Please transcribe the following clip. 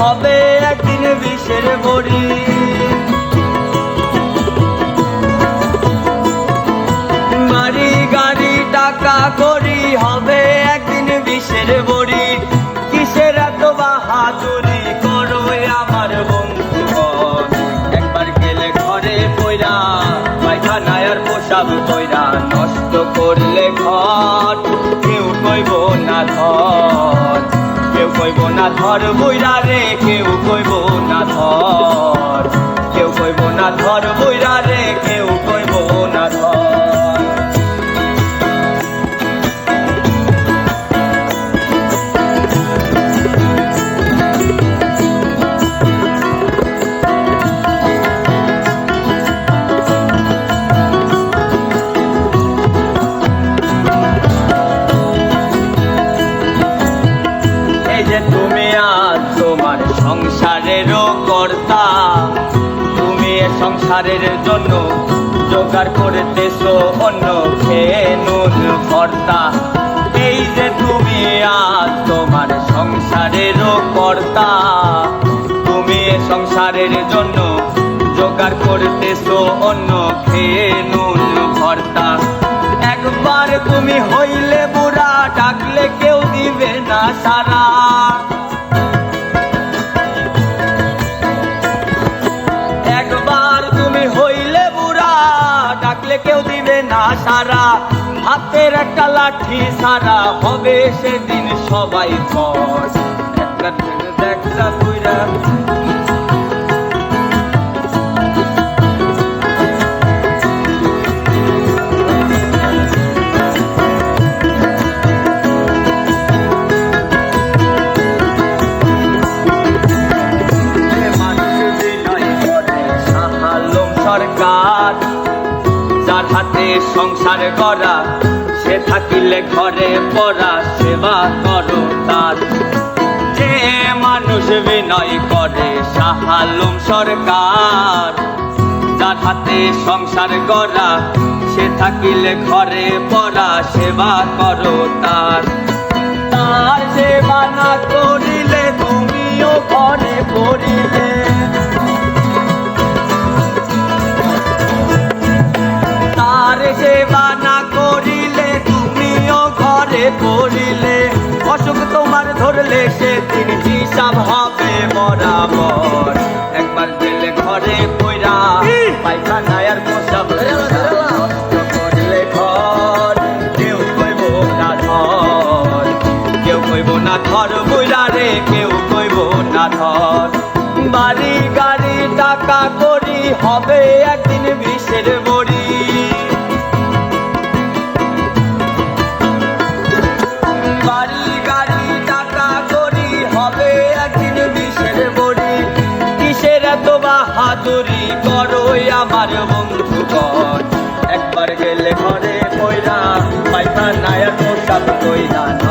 হবে একদিন বিষের বড়ি বাড়ি, গাড়ি, টাকা করি, হবে একদিন বিষের বড়ি কিসের এত বাহাদুরি করো আমার বন্ধু একবার গেলে ঘরে পয়রা, পায়খানায় আর পোশাক পয়রা, নষ্ট করলে ঘর। কইব না ধর বইরা রে কেউ কইব না ধর। কেউ কইব না ধর বইরা তুমি আজ তোমার সংসারেরও কর্তা। তুমি সংসারের জন্য জোগাড় করতেছো অন্য খেয়ে নুন কর্তা। এই যে তুমি আজ তোমার সংসারেরও কর্তা। তুমি সংসারের জন্য জোগাড় করতেছো অন্য খেয়ে নুন ভর্তা একবার তুমি হইলে বুড়া, ডাকলে কেউ দিবে না সারা। দিবে না সারা হাতের একটা লাঠি সারা হবে সেদিন সবাই কর সংসার করা, সে থাকিলে ঘরে পড়া, সেবা করো তার। যে মানুষ বিনয় করে সাহালুম সরকার। যার হাতে সংসার করা, সে থাকিলে ঘরে পড়া, সেবা করো তার। সেবা না করিলে তুমিও ঘরে পড়িলে সেদিন হিসাব হবে বরাবর একবার গেলে ঘরে পায়খানায় আর করলে ঘর কেউ কইব না ধর কেউ কইব না ধর বইরা রে কেউ কইব না ধর বাড়ি গাড়ি টাকা করি হবে একদিন বিষের বাড়ি বন্ধুগণ একবার গেলে নায়ক পয়রা কইলা কইরা